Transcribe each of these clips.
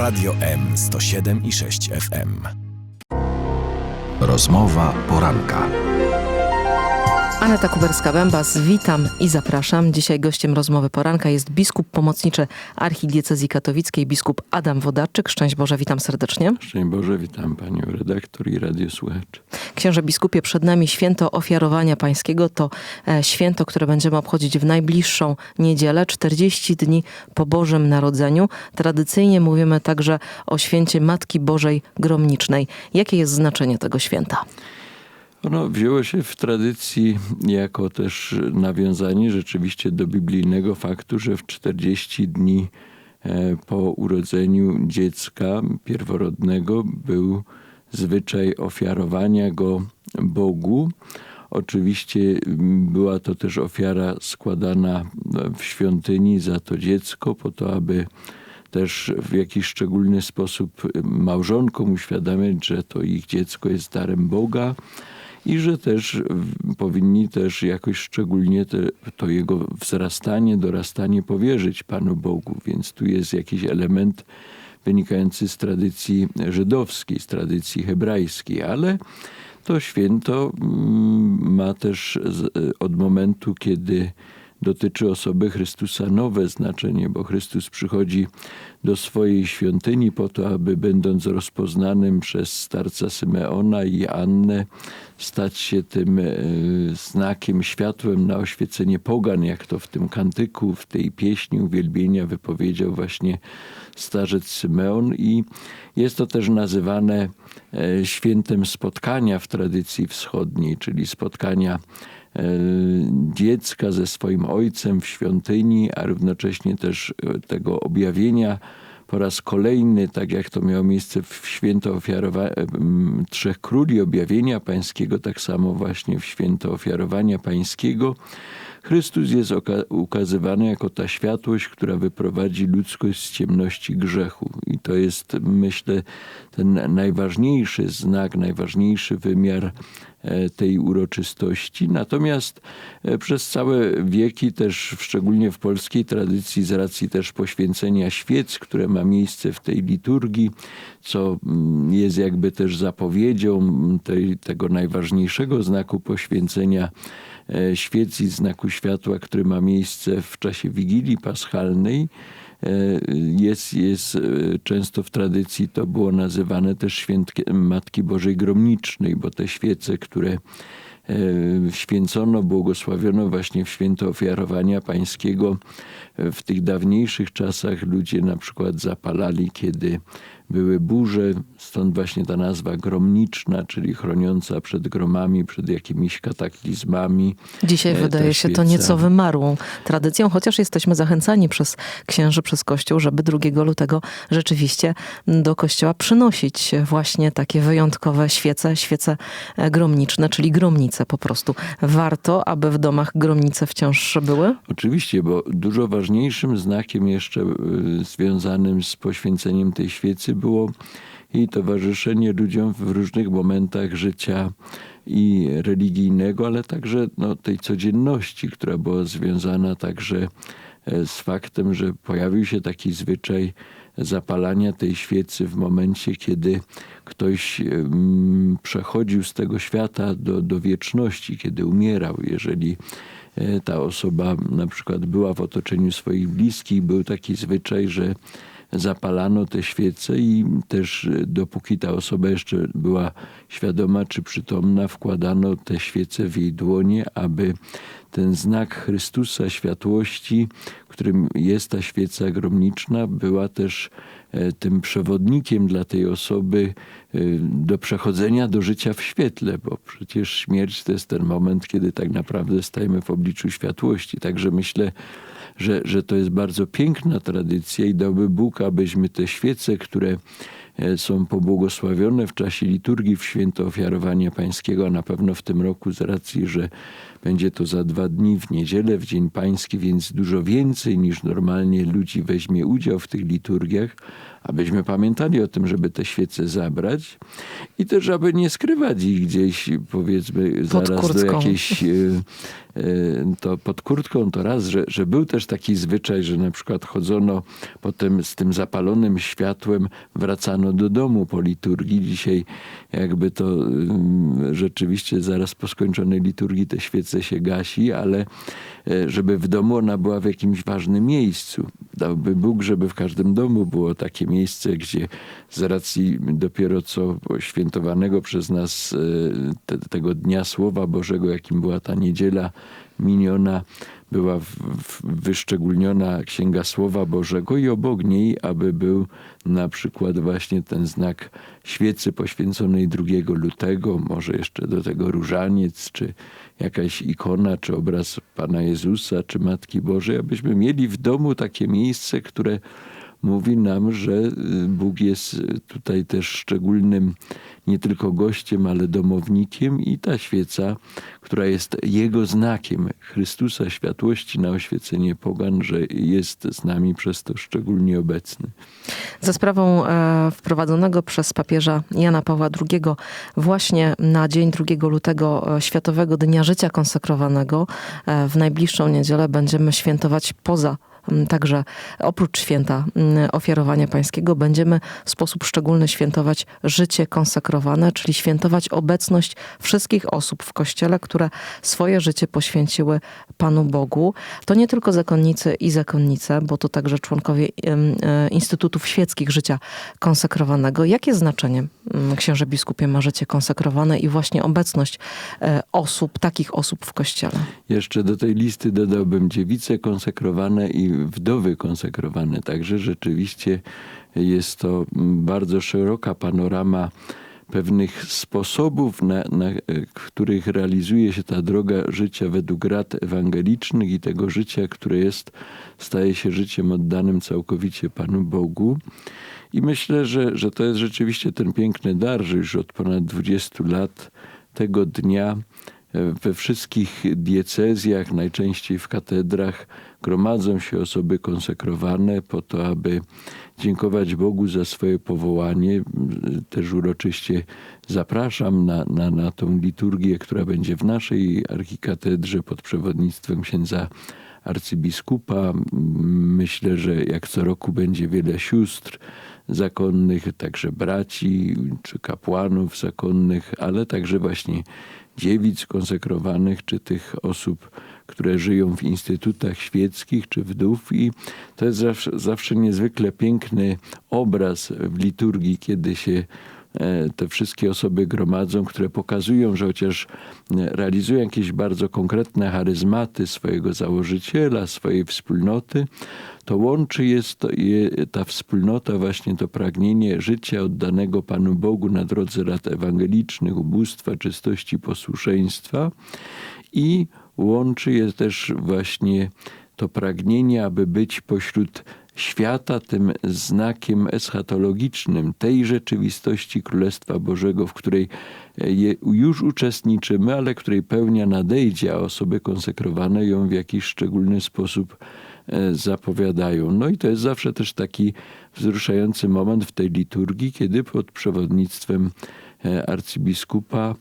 Radio M 107 i 6 FM. Rozmowa poranka. Aneta Kuberska-Bębas, witam i zapraszam. Dzisiaj gościem rozmowy poranka jest biskup pomocniczy archidiecezji katowickiej, biskup Adam Wodarczyk. Szczęść Boże, witam serdecznie. Szczęść Boże, witam panią redaktor i radiosłuchaczy. Księże biskupie, przed nami święto ofiarowania pańskiego. To e, święto, które będziemy obchodzić w najbliższą niedzielę, 40 dni po Bożym Narodzeniu. Tradycyjnie mówimy także o święcie Matki Bożej Gromnicznej. Jakie jest znaczenie tego święta? Ono wzięło się w tradycji jako też nawiązanie rzeczywiście do biblijnego faktu, że w 40 dni e, po urodzeniu dziecka pierworodnego był zwyczaj ofiarowania go Bogu. Oczywiście była to też ofiara składana w świątyni za to dziecko, po to, aby też w jakiś szczególny sposób małżonkom uświadamiać, że to ich dziecko jest darem Boga i że też powinni też jakoś szczególnie te, to jego wzrastanie, dorastanie powierzyć Panu Bogu. Więc tu jest jakiś element wynikający z tradycji żydowskiej, z tradycji hebrajskiej, ale to święto mm, ma też od momentu, kiedy dotyczy osoby Chrystusa nowe znaczenie, bo Chrystus przychodzi do swojej świątyni po to, aby będąc rozpoznanym przez starca Symeona i Annę, stać się tym e, znakiem, światłem na oświecenie pogan, jak to w tym kantyku, w tej pieśni uwielbienia wypowiedział właśnie starzec Symeon. I jest to też nazywane e, świętem spotkania w tradycji wschodniej, czyli spotkania dziecka ze swoim ojcem w świątyni, a równocześnie też e, tego objawienia. Po raz kolejny, tak jak to miało miejsce w święto ofiarowania Trzech Króli Objawienia Pańskiego, tak samo właśnie w święto ofiarowania Pańskiego, Chrystus jest ukazywany jako ta światłość, która wyprowadzi ludzkość z ciemności grzechu. I to jest, myślę, ten najważniejszy znak, najważniejszy wymiar e, tej uroczystości. Natomiast e, przez całe wieki, też szczególnie w polskiej tradycji, z racji też poświęcenia świec, które ma miejsce w tej liturgii, co mm, jest jakby też zapowiedzią tej, tego najważniejszego znaku poświęcenia E, świec i znaku światła, który ma miejsce w czasie Wigilii Paschalnej. E, jest, jest e, często w tradycji to było nazywane też świętkiem Matki Bożej Gromnicznej, bo te świece, które święcono, błogosławiono właśnie w święto ofiarowania pańskiego. W tych dawniejszych czasach ludzie na przykład zapalali, kiedy były burze, stąd właśnie ta nazwa gromniczna, czyli chroniąca przed gromami, przed jakimiś kataklizmami. Dzisiaj e, wydaje się to nieco wymarłą tradycją, chociaż jesteśmy zachęcani przez księży, przez Kościół, żeby 2 lutego rzeczywiście do Kościoła przynosić właśnie takie wyjątkowe świece, świece e, gromniczne, czyli gromnice po prostu. Warto, aby w domach gromnice wciąż były? Oczywiście, bo dużo ważniejszym znakiem jeszcze e, związanym z poświęceniem tej świecy było jej towarzyszenie ludziom w różnych momentach życia i religijnego, ale także no, tej codzienności, która była związana także e, z faktem, że pojawił się taki zwyczaj zapalania tej świecy w momencie, kiedy ktoś przechodził z tego świata do, do wieczności, kiedy umierał. Jeżeli e, ta osoba na przykład była w otoczeniu swoich bliskich, był taki zwyczaj, że zapalano te świece i też e, dopóki ta osoba jeszcze była świadoma czy przytomna, wkładano te świece w jej dłonie, aby ten znak Chrystusa światłości, którym jest ta świeca gromniczna, była też e, tym przewodnikiem dla tej osoby e, do przechodzenia do życia w świetle, bo przecież śmierć to jest ten moment, kiedy tak naprawdę stajemy w obliczu światłości. Także myślę, że, że to jest bardzo piękna tradycja i dałby Bóg, abyśmy te świece, które są pobłogosławione w czasie liturgii w święto ofiarowania pańskiego, a na pewno w tym roku z racji, że będzie to za dwa dni w niedzielę, w Dzień Pański, więc dużo więcej niż normalnie ludzi weźmie udział w tych liturgiach, abyśmy pamiętali o tym, żeby te świece zabrać i też, aby nie skrywać ich gdzieś, powiedzmy, zaraz do jakiejś e, e, to pod kurtką to raz, że, że był też taki zwyczaj, że na przykład chodzono potem z tym zapalonym światłem, wracano do domu po liturgii. Dzisiaj jakby to ym, rzeczywiście zaraz po skończonej liturgii te świece się gasi, ale e, żeby w domu ona była w jakimś ważnym miejscu. Dałby Bóg, żeby w każdym domu było takie miejsce, gdzie z racji dopiero co świętowanego przez nas e, te, tego Dnia Słowa Bożego, jakim była ta niedziela miniona, była w, w, wyszczególniona Księga Słowa Bożego i obok niej, aby był na przykład właśnie ten znak świecy poświęconej 2 lutego, może jeszcze do tego różaniec, czy jakaś ikona, czy obraz Pana Jezusa, czy Matki Bożej, abyśmy mieli w domu takie miejsce, które mówi nam, że y, Bóg jest tutaj też szczególnym nie tylko gościem, ale domownikiem i ta świeca, która jest Jego znakiem Chrystusa, światłości na oświecenie pogan, że jest z nami przez to szczególnie obecny. Za sprawą e, wprowadzonego przez papieża Jana Pawła II właśnie na dzień 2 lutego e, Światowego Dnia Życia Konsekrowanego e, w najbliższą niedzielę będziemy świętować poza Także oprócz święta m, ofiarowania pańskiego będziemy w sposób szczególny świętować życie konsekrowane, czyli świętować obecność wszystkich osób w Kościele, które swoje życie poświęciły Panu Bogu. To nie tylko zakonnicy i zakonnice, bo to także członkowie e, Instytutów Świeckich Życia Konsekrowanego. Jakie znaczenie, mm, księże biskupie, ma życie konsekrowane i właśnie obecność e, osób, takich osób w Kościele? Jeszcze do tej listy dodałbym dziewice konsekrowane i wdowy konsekrowane. Także rzeczywiście jest to bardzo szeroka panorama pewnych sposobów, na, na których realizuje się ta droga życia według rad ewangelicznych i tego życia, które jest, staje się życiem oddanym całkowicie Panu Bogu. I myślę, że, że to jest rzeczywiście ten piękny dar, że już od ponad 20 lat tego dnia we wszystkich diecezjach, najczęściej w katedrach, gromadzą się osoby konsekrowane po to, aby dziękować Bogu za swoje powołanie. Też uroczyście zapraszam na, na, na tą liturgię, która będzie w naszej archikatedrze pod przewodnictwem księdza arcybiskupa. Myślę, że jak co roku będzie wiele sióstr zakonnych, także braci czy kapłanów zakonnych, ale także właśnie dziewic konsekrowanych, czy tych osób, które żyją w instytutach świeckich, czy wdów. I to jest zawsze, zawsze niezwykle piękny obraz w liturgii, kiedy się te wszystkie osoby gromadzą, które pokazują, że chociaż realizują jakieś bardzo konkretne charyzmaty swojego założyciela, swojej wspólnoty, to łączy jest to, je, ta wspólnota właśnie to pragnienie życia oddanego Panu Bogu na drodze rad ewangelicznych, ubóstwa, czystości, posłuszeństwa i łączy je też właśnie to pragnienie, aby być pośród świata tym znakiem eschatologicznym tej rzeczywistości Królestwa Bożego, w której już uczestniczymy, ale której pełnia nadejdzie, a osoby konsekrowane ją w jakiś szczególny sposób zapowiadają. No i to jest zawsze też taki wzruszający moment w tej liturgii, kiedy pod przewodnictwem arcybiskupa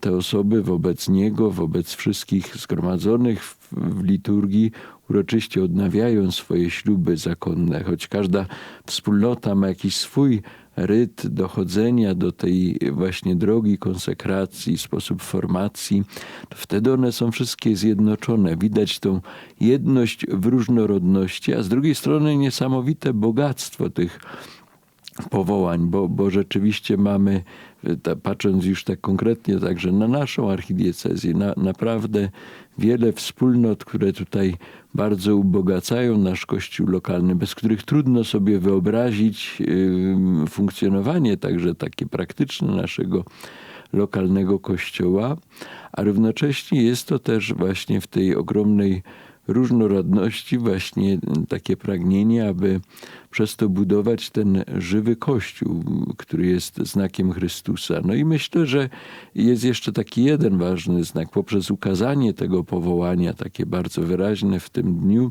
te osoby wobec niego, wobec wszystkich zgromadzonych w, w liturgii uroczyście odnawiają swoje śluby zakonne, choć każda wspólnota ma jakiś swój ryt dochodzenia do tej właśnie drogi konsekracji, sposób formacji, to wtedy one są wszystkie zjednoczone. Widać tą jedność w różnorodności, a z drugiej strony niesamowite bogactwo tych powołań, bo, bo rzeczywiście mamy, patrząc już tak konkretnie także na naszą archidiecezję, na, naprawdę wiele wspólnot, które tutaj bardzo ubogacają nasz kościół lokalny, bez których trudno sobie wyobrazić funkcjonowanie także takie praktyczne naszego lokalnego kościoła, a równocześnie jest to też właśnie w tej ogromnej różnorodności właśnie takie pragnienie, aby przez to budować ten żywy Kościół, który jest znakiem Chrystusa. No i myślę, że jest jeszcze taki jeden ważny znak. Poprzez ukazanie tego powołania, takie bardzo wyraźne w tym dniu,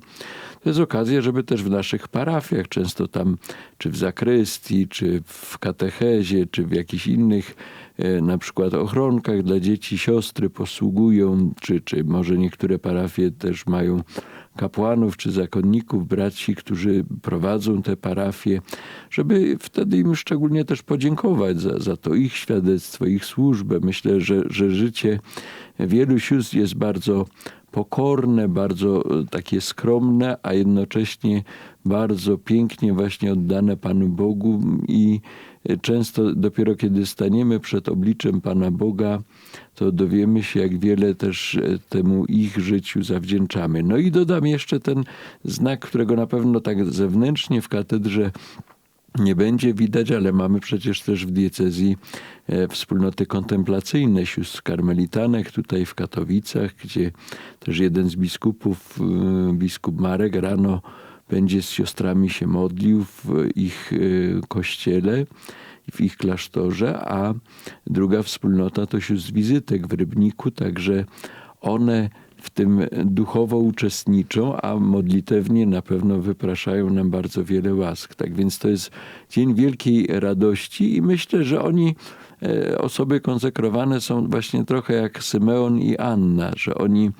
to jest okazja, żeby też w naszych parafiach, często tam, czy w zakrystii, czy w katechezie, czy w jakichś innych, e, na przykład ochronkach dla dzieci, siostry posługują, czy, czy może niektóre parafie też mają kapłanów czy zakonników, braci, którzy prowadzą te parafie, żeby wtedy im szczególnie też podziękować za, za to ich świadectwo, ich służbę. Myślę, że, że życie wielu sióstr jest bardzo pokorne, bardzo e, takie skromne, a jednocześnie bardzo pięknie właśnie oddane Panu Bogu i e, często dopiero kiedy staniemy przed obliczem Pana Boga, to dowiemy się, jak wiele też e, temu ich życiu zawdzięczamy. No i dodam jeszcze ten znak, którego na pewno tak zewnętrznie w katedrze nie będzie widać, ale mamy przecież też w diecezji e, wspólnoty kontemplacyjne sióstr karmelitanek tutaj w Katowicach, gdzie też jeden z biskupów, e, biskup Marek rano będzie z siostrami się modlił w ich e, kościele, w ich klasztorze, a druga wspólnota to sióstr wizytek w Rybniku, także one w tym duchowo uczestniczą, a modlitewnie na pewno wypraszają nam bardzo wiele łask. Tak więc to jest dzień wielkiej radości i myślę, że oni, osoby konsekrowane są właśnie trochę jak Symeon i Anna, że oni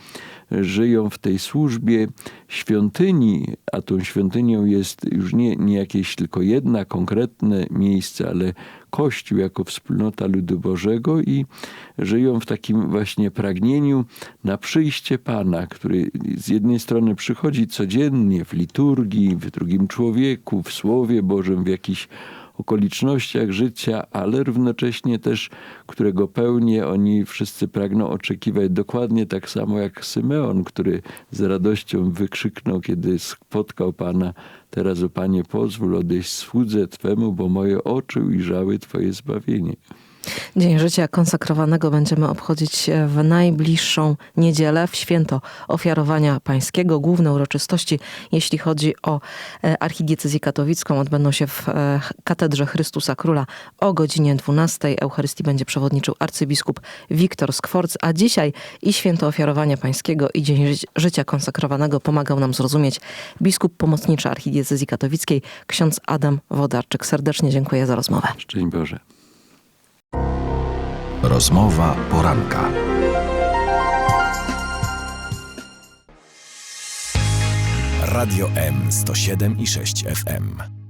żyją w tej służbie świątyni, a tą świątynią jest już nie, nie jakieś tylko jedna konkretne miejsce, ale Kościół jako wspólnota ludu Bożego i żyją w takim właśnie pragnieniu na przyjście Pana, który z jednej strony przychodzi codziennie w liturgii, w drugim człowieku, w Słowie Bożym, w jakichś okolicznościach życia, ale równocześnie też, którego pełnię oni wszyscy pragną oczekiwać dokładnie tak samo jak Symeon, który z radością wykrzyknął, kiedy spotkał Pana, teraz o Panie pozwól odejść słudze Twemu, bo moje oczy ujrzały Twoje zbawienie. Dzień Życia Konsekrowanego będziemy obchodzić w najbliższą niedzielę, w święto ofiarowania pańskiego. Główne uroczystości, jeśli chodzi o e, archidiecezję katowicką, odbędą się w e, Katedrze Chrystusa Króla o godzinie 12. Eucharystii będzie przewodniczył arcybiskup Wiktor Skworc, a dzisiaj i święto ofiarowania pańskiego i Dzień Ży- Życia Konsekrowanego pomagał nam zrozumieć biskup pomocniczy archidiecezji katowickiej, ksiądz Adam Wodarczyk. Serdecznie dziękuję za rozmowę. Szczęść Boże. Rozmowa poranka. Radio M 107 i 6 FM.